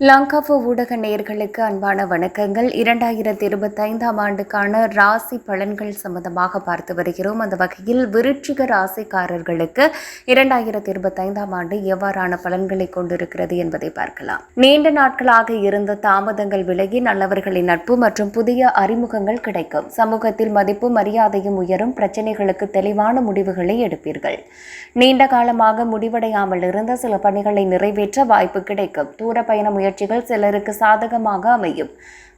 லங்காவோ ஊடக நேயர்களுக்கு அன்பான வணக்கங்கள். இரண்டாயிரத்தி இருபத்தைந்தாம் ஆண்டுக்கான ராசி பலன்கள் சம்பந்தமாக பார்த்து வருகிறோம். அந்த வகையில் விருட்சிக ராசிக்காரர்களுக்கு இரண்டாயிரத்தி இருபத்தைந்தாம் ஆண்டு எவ்வாறான பலன்களை கொண்டிருக்கிறது என்பதை பார்க்கலாம். நீண்ட நாட்களாக இருந்த தாமதங்கள் விலகி நல்லவர்களின் நட்பு மற்றும் புதிய அறிமுகங்கள் கிடைக்கும். சமூகத்தில் மதிப்பு மரியாதையும் உயரும். பிரச்சனைகளுக்கு தெளிவான முடிவுகளை எடுப்பீர்கள். நீண்ட காலமாக முடிவடையாமல் இருந்த சில பணிகளை நிறைவேற்ற வாய்ப்பு கிடைக்கும். தூர பயண முயற்சிகள் சிலருக்கு சாதகமாக அமையும்.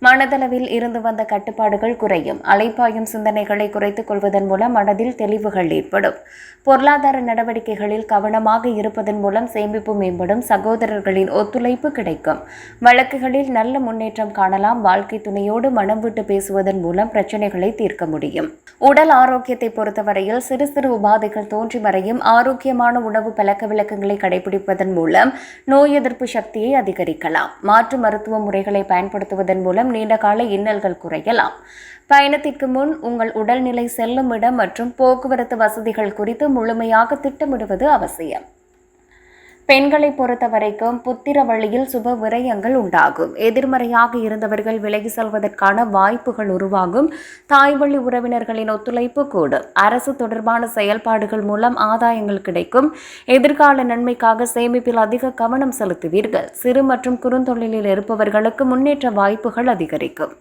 மனதளவில் இருந்து வந்த கட்டுப்பாடுகள் குறையும். அலைப்பாயும் சிந்தனைகளை குறைத்துக் கொள்வதன் மூலம் மனதில் தெளிவுகள் ஏற்படும். பொருளாதார நடவடிக்கைகளில் கவனமாக இருப்பதன் மூலம் சேமிப்பு மேம்படும். சகோதரர்களின் ஒத்துழைப்பு கிடைக்கும். வழக்குகளில் நல்ல முன்னேற்றம் காணலாம். வாழ்க்கை துணையோடு மனம் விட்டு பேசுவதன் மூலம் பிரச்சனைகளை தீர்க்க முடியும். உடல் ஆரோக்கியத்தை பொறுத்தவரையில் சிறு சிறு உபாதைகள் தோன்றி வரையும் ஆரோக்கியமான உணவு பழக்க விளக்கங்களை கடைபிடிப்பதன் மூலம் நோய் எதிர்ப்பு சக்தியை அதிகரிக்கலாம். மாற்று மருத்துவ முறைகளை பயன்படுத்துவதன் மூலம் நீண்ட கால இன்னல்கள் குறையலாம். பயணத்திற்கு முன் உங்கள் உடல்நிலை செல்லும் இடம் மற்றும் போக்குவரத்து வசதிகள் குறித்து முழுமையாக திட்டமிடுவது அவசியம். பெண்களை பொறுத்த வரைக்கும் புத்திர வழியில் சுப விரயங்கள் உண்டாகும். எதிர்மறையாக இருந்தவர்கள் விலகி செல்வதற்கான வாய்ப்புகள் உருவாகும். தாய்வழி உறவினர்களின் ஒத்துழைப்பு கூடும். அரசு தொடர்பான செயல்பாடுகள் மூலம் ஆதாயங்கள் கிடைக்கும். எதிர்கால நன்மைக்காக சேமிப்பில் அதிக கவனம் செலுத்துவீர்கள். சிறு மற்றும் குறுந்தொழிலில் இருப்பவர்களுக்கு முன்னேற்ற வாய்ப்புகள் அதிகரிக்கும்.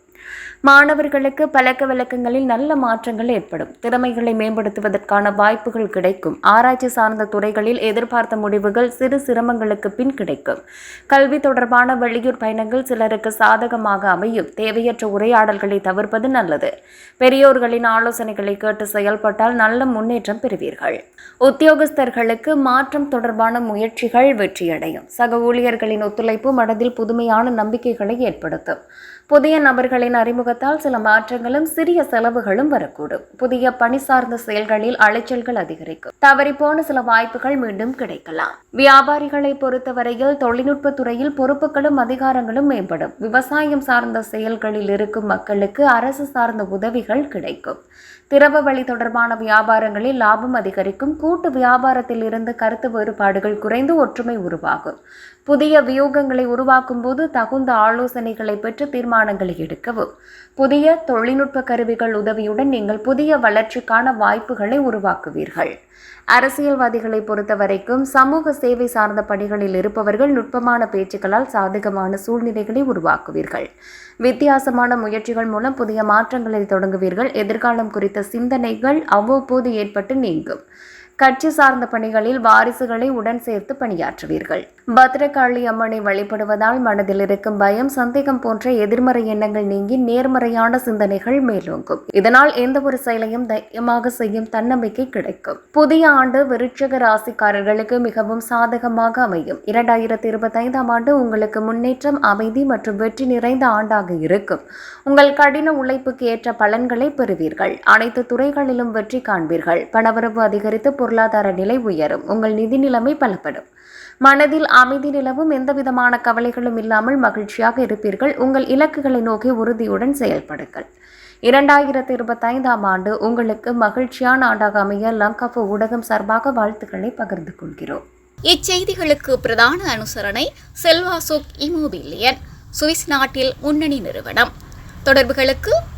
மாணவர்களுக்கு பழக்க வழக்கங்களில் நல்ல மாற்றங்கள் ஏற்படும். திறமைகளை மேம்படுத்துவதற்கான வாய்ப்புகள் கிடைக்கும். ஆராய்ச்சி சார்ந்த துறைகளில் எதிர்பார்த்த முடிவுகள் சிறு சிரமங்களுக்கு பின் கிடைக்கும். கல்வி தொடர்பான வெளியூர் பயணங்கள் சிலருக்கு சாதகமாக அமையும். தேவையற்ற உரையாடல்களை தவிர்ப்பது நல்லது. பெரியோர்களின் ஆலோசனைகளை கேட்டு செயல்பட்டால் நல்ல முன்னேற்றம் பெறுவீர்கள். உத்தியோகஸ்தர்களுக்கு மாற்றம் தொடர்பான முயற்சிகள் வெற்றியடையும். சக ஊழியர்களின் ஒத்துழைப்பு மனதில் புதுமையான நம்பிக்கைகளை ஏற்படுத்தும். புதிய நபர்களை நபர்களின் அறிமுகத்தால் சில மாற்றங்களும் சிறிய செலவுகளும் வரக்கூடும். புதிய பணி சார்ந்த செயல்களில் அலைச்சல்கள் அதிகரிக்கும். தவறிப்போன சில வாய்ப்புகள் மீண்டும் கிடைக்கலாம். வியாபாரிகளை பொறுத்தவரையில் தொழில்நுட்ப துறையில் பொறுப்புகளும் அதிகாரங்களும் மேம்படும். விவசாயம் சார்ந்த செயல்களில் இருக்கும் மக்களுக்கு அரசு சார்ந்த உதவிகள் கிடைக்கும். திரவ வழி தொடர்பான வியாபாரங்களில் லாபம் அதிகரிக்கும். கூட்டு வியாபாரத்தில் இருந்து கருத்து வேறுபாடுகள் குறைந்து ஒற்றுமை உருவாகும். புதிய வியூகங்களை உருவாக்கும் போது தகுந்த ஆலோசனைகளை பெற்று தீர்மானங்களை எடுக்க உணவு. புதிய தொழில்நுட்ப கருவிகள் உதவியுடன் நீங்கள் புதிய வளர்ச்சிக்கான வாய்ப்புகளை உருவாக்குவீர்கள். அரசியல்வாதிகளை பொறுத்தவரைக்கும் சமூக சேவை சார்ந்த பணிகளில் இருப்பவர்கள் நுட்பமான பேச்சுக்களால் சாதகமான சூழ்நிலைகளை உருவாக்குவீர்கள். வித்தியாசமான முயற்சிகள் மூலம் புதிய மாற்றங்களை தொடங்குவீர்கள். எதிர்காலம் குறித்த சிந்தனைகள் அவ்வப்போது ஏற்பட்டு நீங்கும். கட்சி சார்ந்த பணிகளில் வாரிசுகளை உடன் சேர்த்து பணியாற்றுவீர்கள். பத்ரகாளி அம்மனை வழிபடுவதால் மனதில் இருக்கும் பயம் சந்தேகம் போன்ற எதிர்மறை எண்ணங்கள் நீங்கி நேர்மறையான சிந்தனைகள் மேலோங்கும். இதனால் எந்த ஒரு செயலையும் தைரியமாக செய்யும் தன்னம்பிக்கை கிடைக்கும். புதிய ஆண்டு விருட்சக ராசிக்காரர்களுக்கு மிகவும் சாதகமாக அமையும். இரண்டாயிரத்தி இருபத்தி ஐந்தாம் ஆண்டு உங்களுக்கு முன்னேற்றம் அமைதி மற்றும் வெற்றி நிறைந்த ஆண்டாக இருக்கும். உங்கள் கடின உழைப்புக்கு ஏற்ற பலன்களை பெறுவீர்கள். அனைத்து துறைகளிலும் வெற்றி காண்பீர்கள். பணவரவு அதிகரித்து பொருளாதார நிலை உயரும். உங்கள் நிதி நிலைமை பலப்படும். மனதில் அமைதி நிலவும். எந்தவிதமான கவலைகளும் இல்லாமல் மகிழ்ச்சியாக இருப்பீர்கள். உங்கள் இலக்குகளை நோக்கி உறுதியுடன் செயல்படுங்கள். இரண்டாயிரத்தி இருபத்தைந்தாம் ஆண்டு உங்களுக்கு மகிழ்ச்சியான ஆண்டாக அமைய லங்காஃபு ஊடகம் சார்பாக வாழ்த்துக்களை பகிர்ந்து கொள்கிறோம். இச்செய்திகளுக்கு பிரதான அனுசரணை செல்வாசோக் இமோபிலியன். சுவிஸ் நாட்டில் முன்னணி நிறுவனம். தொடர்புகளுக்கு